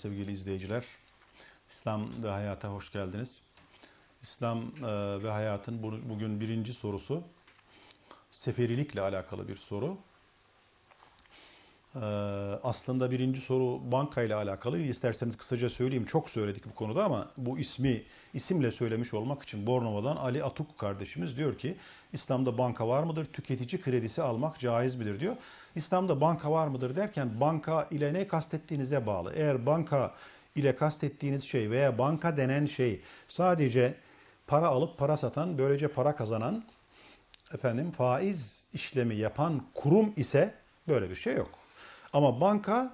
Sevgili izleyiciler. İslam ve hayata hoş geldiniz. İslam e, ve hayatın bu- bugün birinci sorusu seferilikle alakalı bir soru. E, aslında birinci soru bankayla alakalı. İsterseniz kısaca söyleyeyim. Çok söyledik bu konuda ama bu ismi isimle söylemiş olmak için Bornova'dan Ali Atuk kardeşimiz diyor ki İslam'da banka var mıdır? Tüketici kredisi almak caiz midir diyor. İslam'da banka var mıdır derken banka ile ne kastettiğinize bağlı. Eğer banka ile kastettiğiniz şey veya banka denen şey sadece para alıp para satan, böylece para kazanan efendim faiz işlemi yapan kurum ise böyle bir şey yok. Ama banka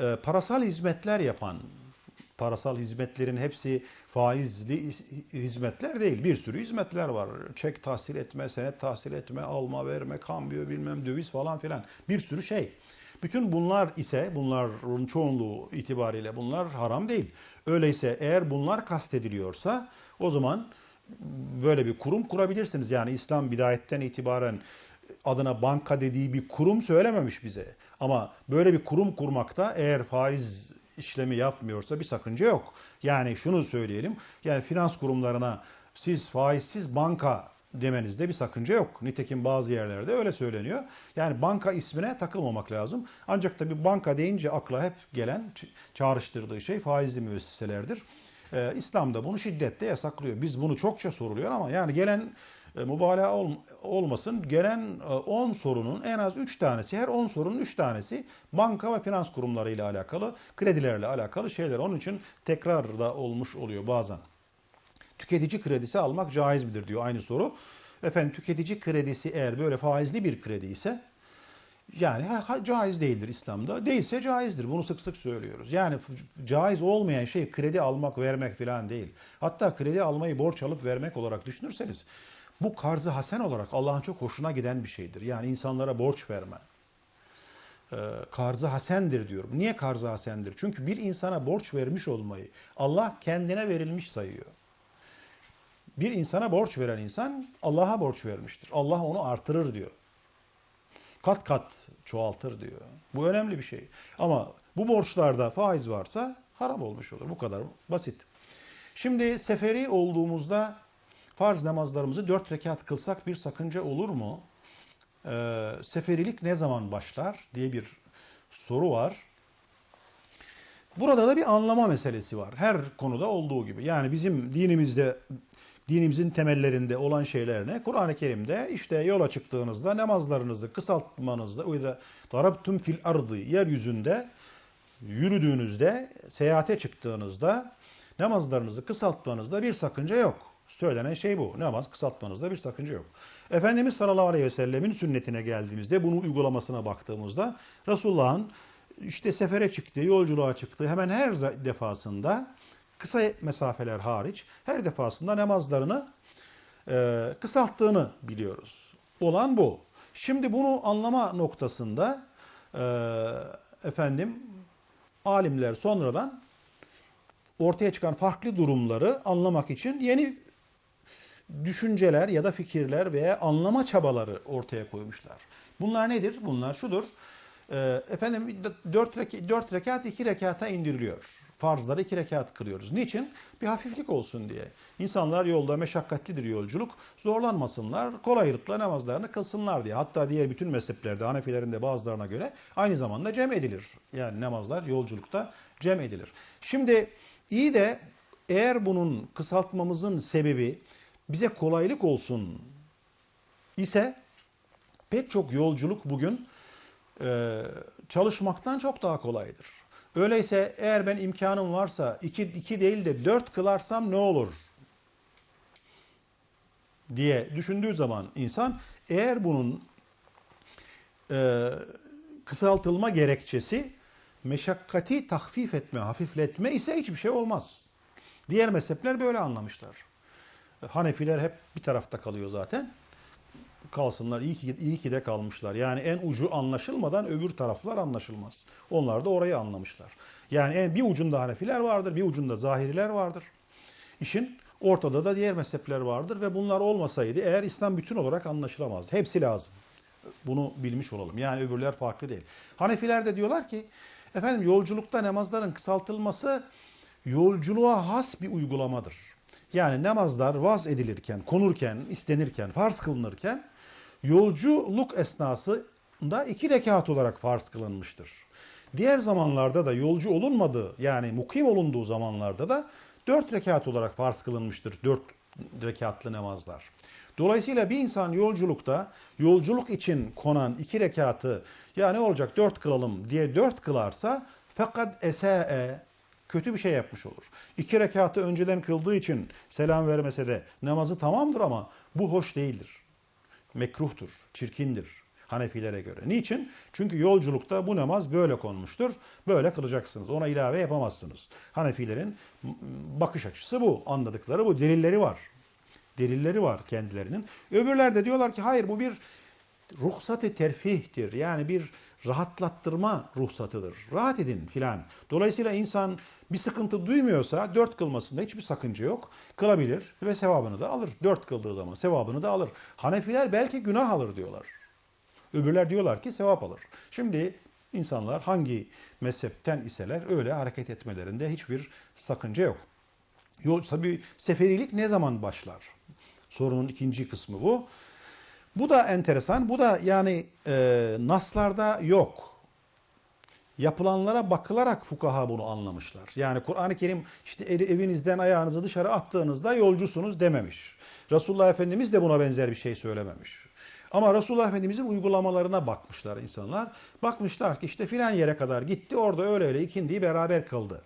e, parasal hizmetler yapan, parasal hizmetlerin hepsi faizli hizmetler değil. Bir sürü hizmetler var. Çek tahsil etme, senet tahsil etme, alma, verme, kambiyo bilmem döviz falan filan. Bir sürü şey. Bütün bunlar ise bunların çoğunluğu itibariyle bunlar haram değil. Öyleyse eğer bunlar kastediliyorsa o zaman böyle bir kurum kurabilirsiniz. Yani İslam bidayetten itibaren adına banka dediği bir kurum söylememiş bize. Ama böyle bir kurum kurmakta eğer faiz işlemi yapmıyorsa bir sakınca yok. Yani şunu söyleyelim. Yani finans kurumlarına siz faizsiz banka demenizde bir sakınca yok. Nitekim bazı yerlerde öyle söyleniyor. Yani banka ismine takılmamak lazım. Ancak tabii banka deyince akla hep gelen çağrıştırdığı şey faizli müesseselerdir. Ee, İslam da bunu şiddetle yasaklıyor. Biz bunu çokça soruluyor ama yani gelen mübalağa ol- olmasın. Gelen 10 sorunun en az 3 tanesi, her 10 sorunun 3 tanesi banka ve finans kurumları ile alakalı, kredilerle alakalı şeyler. Onun için tekrar da olmuş oluyor bazen. Tüketici kredisi almak caiz midir diyor aynı soru. Efendim tüketici kredisi eğer böyle faizli bir kredi ise yani caiz değildir İslam'da. Değilse caizdir. Bunu sık sık söylüyoruz. Yani caiz olmayan şey kredi almak, vermek falan değil. Hatta kredi almayı borç alıp vermek olarak düşünürseniz bu karzı hasen olarak Allah'ın çok hoşuna giden bir şeydir. Yani insanlara borç verme. Ee, karzı hasendir diyorum. Niye karzı hasendir? Çünkü bir insana borç vermiş olmayı Allah kendine verilmiş sayıyor. Bir insana borç veren insan Allah'a borç vermiştir. Allah onu artırır diyor kat kat çoğaltır diyor. Bu önemli bir şey. Ama bu borçlarda faiz varsa haram olmuş olur. Bu kadar basit. Şimdi seferi olduğumuzda farz namazlarımızı dört rekat kılsak bir sakınca olur mu? Ee, seferilik ne zaman başlar diye bir soru var. Burada da bir anlama meselesi var. Her konuda olduğu gibi. Yani bizim dinimizde dinimizin temellerinde olan şeyler ne? Kur'an-ı Kerim'de işte yola çıktığınızda namazlarınızı kısaltmanızda uyda darabtum fil ardı yeryüzünde yürüdüğünüzde seyahate çıktığınızda namazlarınızı kısaltmanızda bir sakınca yok. Söylenen şey bu. Namaz kısaltmanızda bir sakınca yok. Efendimiz sallallahu aleyhi ve sellemin sünnetine geldiğimizde bunun uygulamasına baktığımızda Resulullah'ın işte sefere çıktığı, yolculuğa çıktığı hemen her defasında kısa mesafeler hariç her defasında namazlarını e, kısalttığını biliyoruz. Olan bu. Şimdi bunu anlama noktasında e, efendim alimler sonradan ortaya çıkan farklı durumları anlamak için yeni düşünceler ya da fikirler veya anlama çabaları ortaya koymuşlar. Bunlar nedir? Bunlar şudur. Ee, efendim 4 rekat, 4 rekat 2 rekata indiriliyor. Farzları 2 rekat kılıyoruz. Niçin? Bir hafiflik olsun diye. İnsanlar yolda meşakkatlidir yolculuk. Zorlanmasınlar. Kolaylıkla namazlarını kılsınlar diye. Hatta diğer bütün mezheplerde, Hanefilerin de bazılarına göre aynı zamanda cem edilir. Yani namazlar yolculukta cem edilir. Şimdi iyi de eğer bunun kısaltmamızın sebebi bize kolaylık olsun ise pek çok yolculuk bugün e, çalışmaktan çok daha kolaydır. Öyleyse eğer ben imkanım varsa iki, iki değil de dört kılarsam ne olur? diye düşündüğü zaman insan eğer bunun e, kısaltılma gerekçesi meşakkati tahfif etme, hafifletme ise hiçbir şey olmaz. Diğer mezhepler böyle anlamışlar. Hanefiler hep bir tarafta kalıyor zaten. Kalsınlar iyi ki, iyi ki de kalmışlar. Yani en ucu anlaşılmadan öbür taraflar anlaşılmaz. Onlar da orayı anlamışlar. Yani en, bir ucunda Hanefiler vardır, bir ucunda Zahiriler vardır. İşin ortada da diğer mezhepler vardır ve bunlar olmasaydı eğer İslam bütün olarak anlaşılamazdı. Hepsi lazım. Bunu bilmiş olalım. Yani öbürler farklı değil. Hanefiler de diyorlar ki Efendim yolculukta namazların kısaltılması yolculuğa has bir uygulamadır. Yani namazlar vaz edilirken, konurken, istenirken, farz kılınırken yolculuk esnasında iki rekat olarak farz kılınmıştır. Diğer zamanlarda da yolcu olunmadığı yani mukim olunduğu zamanlarda da dört rekat olarak farz kılınmıştır. Dört rekatlı namazlar. Dolayısıyla bir insan yolculukta yolculuk için konan iki rekatı ya ne olacak dört kılalım diye dört kılarsa fakat esee kötü bir şey yapmış olur. İki rekatı önceden kıldığı için selam vermese de namazı tamamdır ama bu hoş değildir. Mekruhtur, çirkindir Hanefilere göre. Niçin? Çünkü yolculukta bu namaz böyle konmuştur. Böyle kılacaksınız. Ona ilave yapamazsınız. Hanefilerin bakış açısı bu. Anladıkları bu. Delilleri var. Delilleri var kendilerinin. Öbürler de diyorlar ki hayır bu bir ruhsat-ı terfihtir. Yani bir rahatlattırma ruhsatıdır. Rahat edin filan. Dolayısıyla insan bir sıkıntı duymuyorsa dört kılmasında hiçbir sakınca yok. Kılabilir ve sevabını da alır. Dört kıldığı zaman sevabını da alır. Hanefiler belki günah alır diyorlar. Öbürler diyorlar ki sevap alır. Şimdi insanlar hangi mezhepten iseler öyle hareket etmelerinde hiçbir sakınca yok. Yol, tabii seferilik ne zaman başlar? Sorunun ikinci kısmı bu. Bu da enteresan. Bu da yani e, naslarda yok. Yapılanlara bakılarak fukaha bunu anlamışlar. Yani Kur'an-ı Kerim işte evinizden ayağınızı dışarı attığınızda yolcusunuz dememiş. Resulullah Efendimiz de buna benzer bir şey söylememiş. Ama Resulullah Efendimizin uygulamalarına bakmışlar insanlar. Bakmışlar ki işte filan yere kadar gitti orada öyle öyle ikindiyi beraber kıldı.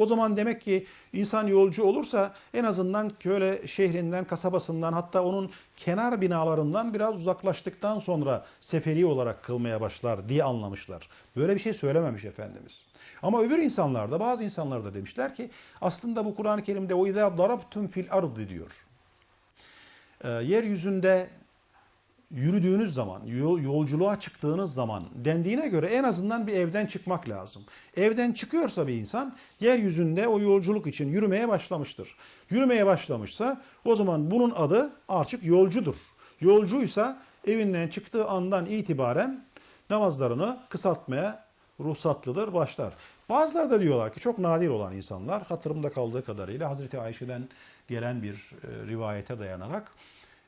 O zaman demek ki insan yolcu olursa en azından köle şehrinden, kasabasından hatta onun kenar binalarından biraz uzaklaştıktan sonra seferi olarak kılmaya başlar diye anlamışlar. Böyle bir şey söylememiş Efendimiz. Ama öbür insanlarda bazı insanlar da demişler ki aslında bu Kur'an-ı Kerim'de o izâ darabtum fil ardı diyor. Ee, yeryüzünde yürüdüğünüz zaman, yolculuğa çıktığınız zaman dendiğine göre en azından bir evden çıkmak lazım. Evden çıkıyorsa bir insan yeryüzünde o yolculuk için yürümeye başlamıştır. Yürümeye başlamışsa o zaman bunun adı artık yolcudur. Yolcuysa evinden çıktığı andan itibaren namazlarını kısaltmaya ruhsatlıdır, başlar. Bazıları da diyorlar ki çok nadir olan insanlar hatırımda kaldığı kadarıyla Hazreti Ayşe'den gelen bir e, rivayete dayanarak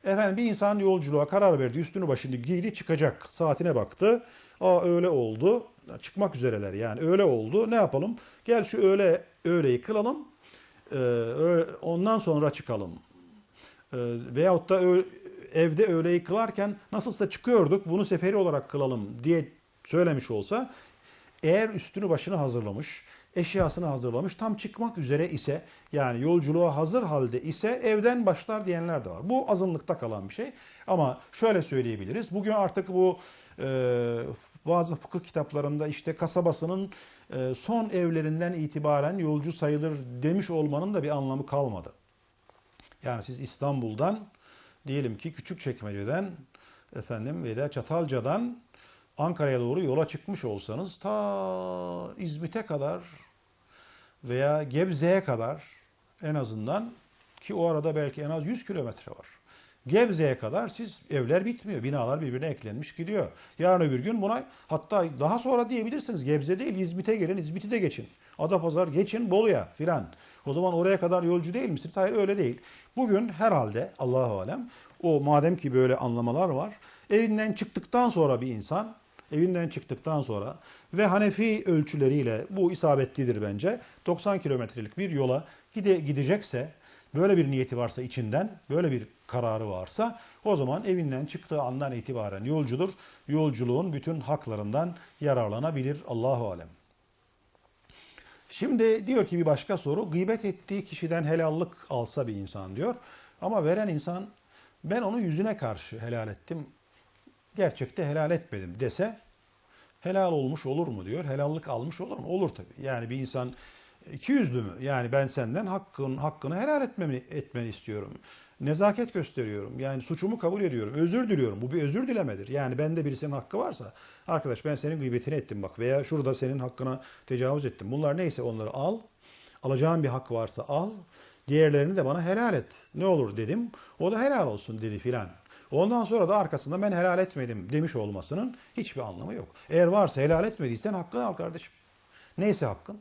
Efendim bir insan yolculuğa karar verdi. Üstünü başını giydi çıkacak. Saatine baktı. Aa öyle oldu. Çıkmak üzereler yani öyle oldu. Ne yapalım? Gel şu öğle öğleyi kılalım. Ee, ondan sonra çıkalım. Ee, veyahut da evde öğleyi kılarken nasılsa çıkıyorduk bunu seferi olarak kılalım diye söylemiş olsa eğer üstünü başını hazırlamış eşyasını hazırlamış. Tam çıkmak üzere ise yani yolculuğa hazır halde ise evden başlar diyenler de var. Bu azınlıkta kalan bir şey. Ama şöyle söyleyebiliriz. Bugün artık bu e, bazı fıkıh kitaplarında işte kasabasının e, son evlerinden itibaren yolcu sayılır demiş olmanın da bir anlamı kalmadı. Yani siz İstanbul'dan diyelim ki Küçükçekmece'den efendim veya Çatalca'dan Ankara'ya doğru yola çıkmış olsanız ta İzmit'e kadar veya Gebze'ye kadar en azından ki o arada belki en az 100 kilometre var. Gebze'ye kadar siz evler bitmiyor. Binalar birbirine eklenmiş gidiyor. Yarın öbür gün buna hatta daha sonra diyebilirsiniz. Gebze değil İzmit'e gelin İzmit'i de geçin. Adapazar geçin Bolu'ya filan. O zaman oraya kadar yolcu değil misiniz? Hayır öyle değil. Bugün herhalde Allahu alem o madem ki böyle anlamalar var. Evinden çıktıktan sonra bir insan evinden çıktıktan sonra ve Hanefi ölçüleriyle bu isabetlidir bence. 90 kilometrelik bir yola gide, gidecekse böyle bir niyeti varsa içinden böyle bir kararı varsa o zaman evinden çıktığı andan itibaren yolcudur. Yolculuğun bütün haklarından yararlanabilir Allahu alem. Şimdi diyor ki bir başka soru gıybet ettiği kişiden helallık alsa bir insan diyor. Ama veren insan ben onu yüzüne karşı helal ettim gerçekte helal etmedim dese helal olmuş olur mu diyor. Helallik almış olur mu? Olur tabii. Yani bir insan iki yüzlü mü? Yani ben senden hakkın hakkını helal etmemi etmeni istiyorum. Nezaket gösteriyorum. Yani suçumu kabul ediyorum. Özür diliyorum. Bu bir özür dilemedir. Yani bende birisinin hakkı varsa arkadaş ben senin gıybetini ettim bak veya şurada senin hakkına tecavüz ettim. Bunlar neyse onları al. Alacağın bir hak varsa al. Diğerlerini de bana helal et. Ne olur dedim. O da helal olsun dedi filan. Ondan sonra da arkasında ben helal etmedim demiş olmasının hiçbir anlamı yok. Eğer varsa helal etmediysen hakkını al kardeşim. Neyse hakkın.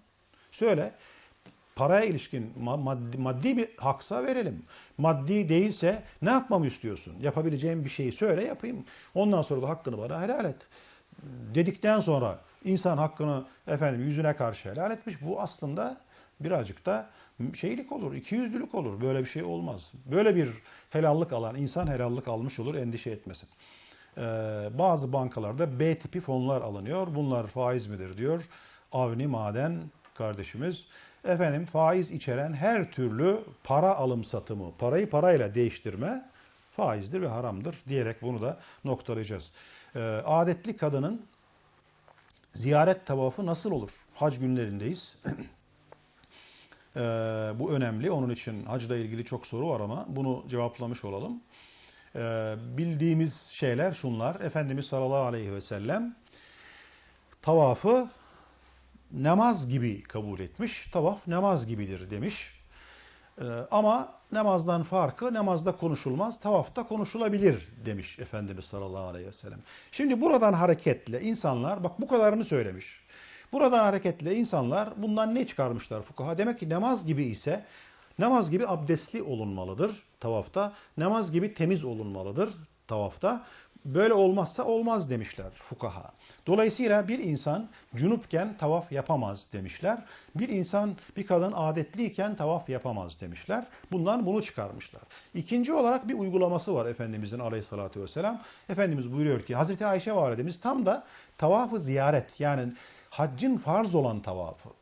Söyle. Paraya ilişkin ma- maddi, maddi bir haksa verelim. Maddi değilse ne yapmamı istiyorsun? Yapabileceğim bir şeyi söyle yapayım. Ondan sonra da hakkını bana helal et. Dedikten sonra insan hakkını efendim yüzüne karşı helal etmiş. Bu aslında birazcık da şeylik olur, ikiyüzlülük olur. Böyle bir şey olmaz. Böyle bir helallik alan insan helallik almış olur endişe etmesin. Ee, bazı bankalarda B tipi fonlar alınıyor. Bunlar faiz midir diyor. Avni Maden kardeşimiz. Efendim faiz içeren her türlü para alım satımı, parayı parayla değiştirme faizdir ve haramdır diyerek bunu da noktalayacağız. Ee, adetli kadının ziyaret tavafı nasıl olur? Hac günlerindeyiz. Ee, bu önemli. Onun için hacla ilgili çok soru var ama bunu cevaplamış olalım. Ee, bildiğimiz şeyler şunlar. Efendimiz sallallahu aleyhi ve sellem tavafı namaz gibi kabul etmiş. Tavaf namaz gibidir demiş. Ee, ama namazdan farkı namazda konuşulmaz, tavafta konuşulabilir demiş Efendimiz sallallahu aleyhi ve sellem. Şimdi buradan hareketle insanlar bak bu kadarını söylemiş. Buradan hareketle insanlar bundan ne çıkarmışlar fukaha? Demek ki namaz gibi ise namaz gibi abdestli olunmalıdır tavafta. Namaz gibi temiz olunmalıdır tavafta. Böyle olmazsa olmaz demişler fukaha. Dolayısıyla bir insan cunupken tavaf yapamaz demişler. Bir insan, bir kadın adetliyken tavaf yapamaz demişler. Bundan bunu çıkarmışlar. İkinci olarak bir uygulaması var Efendimizin aleyhissalatü vesselam. Efendimiz buyuruyor ki Hazreti Ayşe validemiz tam da tavafı ziyaret yani haccın farz olan tavafı.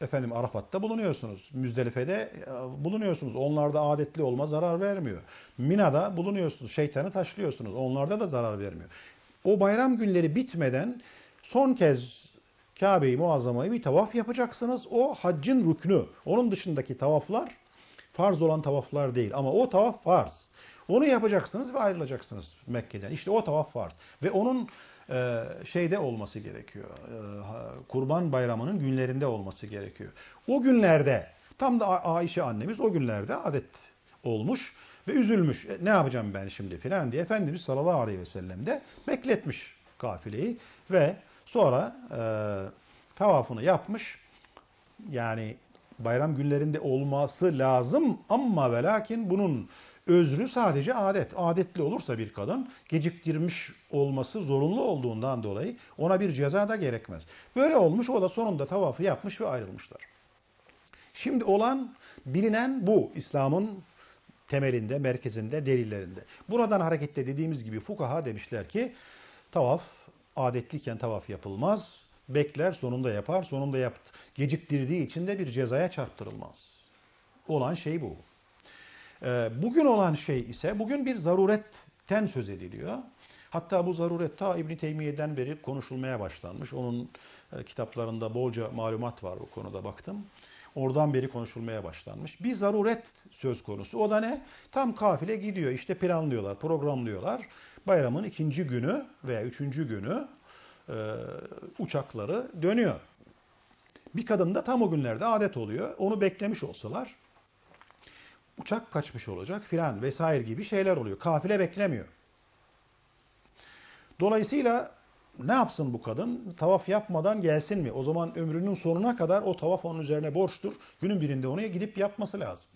Efendim Arafat'ta bulunuyorsunuz. Müzdelife'de e, bulunuyorsunuz. Onlarda adetli olma zarar vermiyor. Mina'da bulunuyorsunuz. Şeytanı taşlıyorsunuz. Onlarda da zarar vermiyor. O bayram günleri bitmeden son kez Kabe-i Muazzama'yı bir tavaf yapacaksınız. O haccın rüknü. Onun dışındaki tavaflar farz olan tavaflar değil. Ama o tavaf farz. Onu yapacaksınız ve ayrılacaksınız Mekke'den. İşte o tavaf farz. Ve onun şeyde olması gerekiyor. E, Kurban Bayramı'nın günlerinde olması gerekiyor. O günlerde tam da Ayşe annemiz o günlerde adet olmuş ve üzülmüş. E, ne yapacağım ben şimdi filan diye Efendimiz sallallahu aleyhi ve sellem de bekletmiş kafileyi ve sonra e, tavafını yapmış. Yani bayram günlerinde olması lazım ama ve lakin bunun özrü sadece adet. Adetli olursa bir kadın geciktirmiş olması zorunlu olduğundan dolayı ona bir ceza da gerekmez. Böyle olmuş o da sonunda tavafı yapmış ve ayrılmışlar. Şimdi olan bilinen bu İslam'ın temelinde, merkezinde, delillerinde. Buradan hareketle dediğimiz gibi fukaha demişler ki tavaf adetliyken tavaf yapılmaz. Bekler sonunda yapar. Sonunda yapt geciktirdiği için de bir cezaya çarptırılmaz. Olan şey bu. Ee, Bugün olan şey ise bugün bir zaruretten söz ediliyor. Hatta bu zaruret ta İbn Teymiye'den beri konuşulmaya başlanmış. Onun e, kitaplarında bolca malumat var bu konuda baktım. Oradan beri konuşulmaya başlanmış. Bir zaruret söz konusu. O da ne? Tam kafile gidiyor. İşte planlıyorlar, programlıyorlar. Bayramın ikinci günü veya üçüncü günü e, uçakları dönüyor. Bir kadın da tam o günlerde adet oluyor. Onu beklemiş olsalar uçak kaçmış olacak filan vesaire gibi şeyler oluyor. Kafile beklemiyor. Dolayısıyla ne yapsın bu kadın? Tavaf yapmadan gelsin mi? O zaman ömrünün sonuna kadar o tavaf onun üzerine borçtur. Günün birinde onu gidip yapması lazım.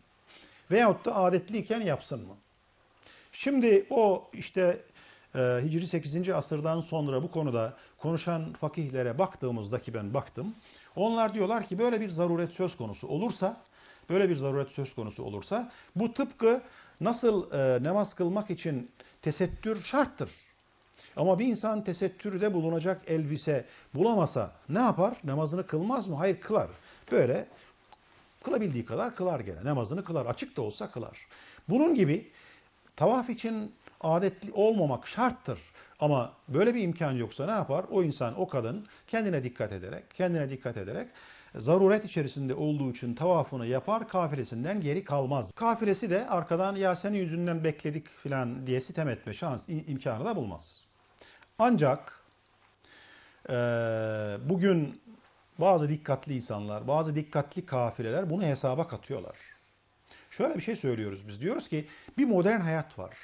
Veyahut da adetliyken yapsın mı? Şimdi o işte e, Hicri 8. asırdan sonra bu konuda konuşan fakihlere baktığımızda ki ben baktım. Onlar diyorlar ki böyle bir zaruret söz konusu olursa, böyle bir zaruret söz konusu olursa bu tıpkı nasıl e, namaz kılmak için tesettür şarttır. Ama bir insan tesettürde bulunacak elbise bulamasa ne yapar? Namazını kılmaz mı? Hayır kılar. Böyle kılabildiği kadar kılar gene. Namazını kılar. Açık da olsa kılar. Bunun gibi tavaf için adetli olmamak şarttır. Ama böyle bir imkan yoksa ne yapar? O insan, o kadın kendine dikkat ederek, kendine dikkat ederek zaruret içerisinde olduğu için tavafını yapar, kafilesinden geri kalmaz. Kafilesi de arkadan ya senin yüzünden bekledik filan diye sitem etme şans, im- imkanı da bulmaz. Ancak eee, bugün bazı dikkatli insanlar, bazı dikkatli kafileler bunu hesaba katıyorlar. Şöyle bir şey söylüyoruz biz. Diyoruz ki bir modern hayat var.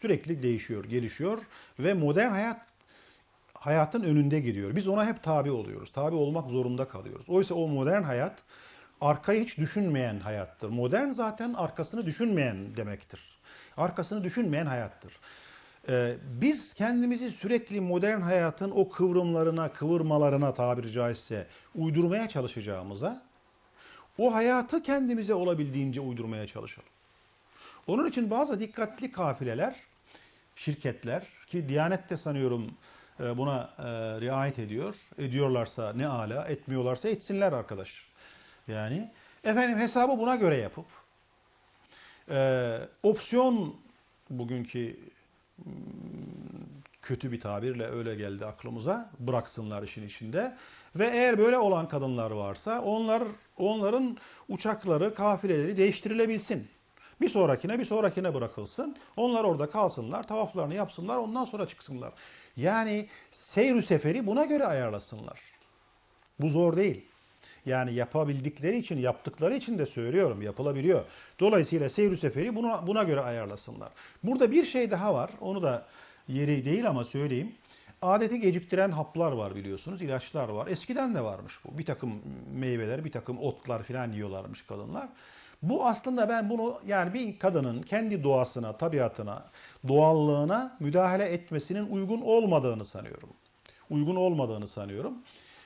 sürekli değişiyor, gelişiyor ve modern hayat hayatın önünde gidiyor. Biz ona hep tabi oluyoruz. Tabi olmak zorunda kalıyoruz. Oysa o modern hayat arkayı hiç düşünmeyen hayattır. Modern zaten arkasını düşünmeyen demektir. Arkasını düşünmeyen hayattır. Ee, biz kendimizi sürekli modern hayatın o kıvrımlarına, kıvırmalarına tabiri caizse uydurmaya çalışacağımıza o hayatı kendimize olabildiğince uydurmaya çalışalım. Onun için bazı dikkatli kafileler, şirketler ki Diyanet de sanıyorum buna e, riayet ediyor. Ediyorlarsa ne ala, etmiyorlarsa etsinler arkadaş. Yani efendim hesabı buna göre yapıp e, opsiyon bugünkü hmm, kötü bir tabirle öyle geldi aklımıza bıraksınlar işin içinde ve eğer böyle olan kadınlar varsa onlar onların uçakları kafileleri değiştirilebilsin. Bir sonrakine bir sonrakine bırakılsın. Onlar orada kalsınlar, tavaflarını yapsınlar, ondan sonra çıksınlar. Yani seyr seferi buna göre ayarlasınlar. Bu zor değil. Yani yapabildikleri için, yaptıkları için de söylüyorum, yapılabiliyor. Dolayısıyla seyr seferi buna, buna göre ayarlasınlar. Burada bir şey daha var, onu da yeri değil ama söyleyeyim. Adeti geciktiren haplar var biliyorsunuz, ilaçlar var. Eskiden de varmış bu. Bir takım meyveler, bir takım otlar falan yiyorlarmış kadınlar. Bu aslında ben bunu yani bir kadının kendi doğasına, tabiatına, doğallığına müdahale etmesinin uygun olmadığını sanıyorum. Uygun olmadığını sanıyorum.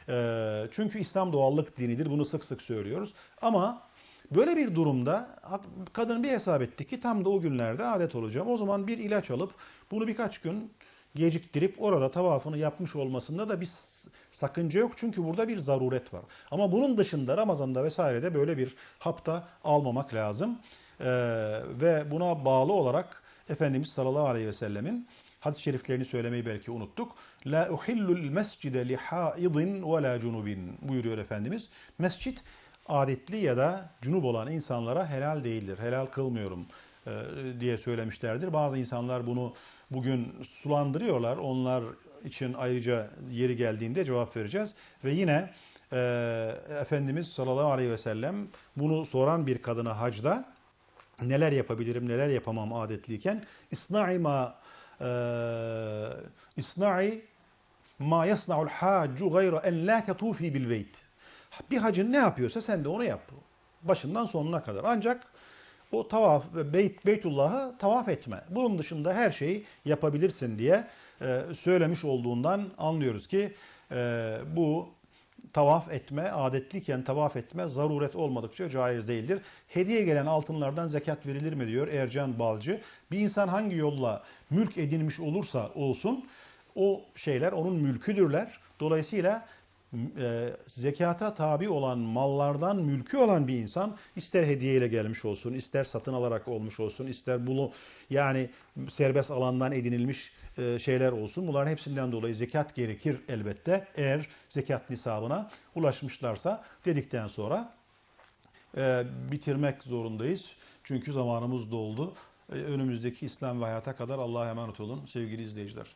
Ee, çünkü İslam doğallık dinidir. Bunu sık sık söylüyoruz. Ama böyle bir durumda kadın bir hesap etti ki tam da o günlerde adet olacağım. O zaman bir ilaç alıp bunu birkaç gün geciktirip orada tavafını yapmış olmasında da bir sakınca yok. Çünkü burada bir zaruret var. Ama bunun dışında Ramazan'da vesairede böyle bir hapta almamak lazım. Ee, ve buna bağlı olarak Efendimiz sallallahu aleyhi ve sellemin hadis-i şeriflerini söylemeyi belki unuttuk. La uhillul mescide li haidin ve la cunubin buyuruyor Efendimiz. Mescit adetli ya da cunub olan insanlara helal değildir. Helal kılmıyorum e, diye söylemişlerdir. Bazı insanlar bunu bugün sulandırıyorlar. Onlar için ayrıca yeri geldiğinde cevap vereceğiz. Ve yine e, Efendimiz sallallahu aleyhi ve sellem bunu soran bir kadına hacda neler yapabilirim, neler yapamam adetliyken İsna'i ma e, İsna'i ma yasna'ul haccu gayra en la tetufi bil beyt. Bir hacın ne yapıyorsa sen de onu yap. Başından sonuna kadar. Ancak o tavaf, Beyt, Beytullah'ı tavaf etme. Bunun dışında her şeyi yapabilirsin diye e, söylemiş olduğundan anlıyoruz ki e, bu tavaf etme, adetliyken tavaf etme zaruret olmadıkça caiz değildir. Hediye gelen altınlardan zekat verilir mi diyor Ercan Balcı. Bir insan hangi yolla mülk edinmiş olursa olsun o şeyler onun mülküdürler. Dolayısıyla e, zekata tabi olan mallardan mülkü olan bir insan ister hediyeyle gelmiş olsun, ister satın alarak olmuş olsun, ister bunu yani serbest alandan edinilmiş e, şeyler olsun. Bunların hepsinden dolayı zekat gerekir elbette. Eğer zekat nisabına ulaşmışlarsa dedikten sonra e, bitirmek zorundayız. Çünkü zamanımız doldu. E, önümüzdeki İslam ve hayata kadar Allah'a emanet olun sevgili izleyiciler.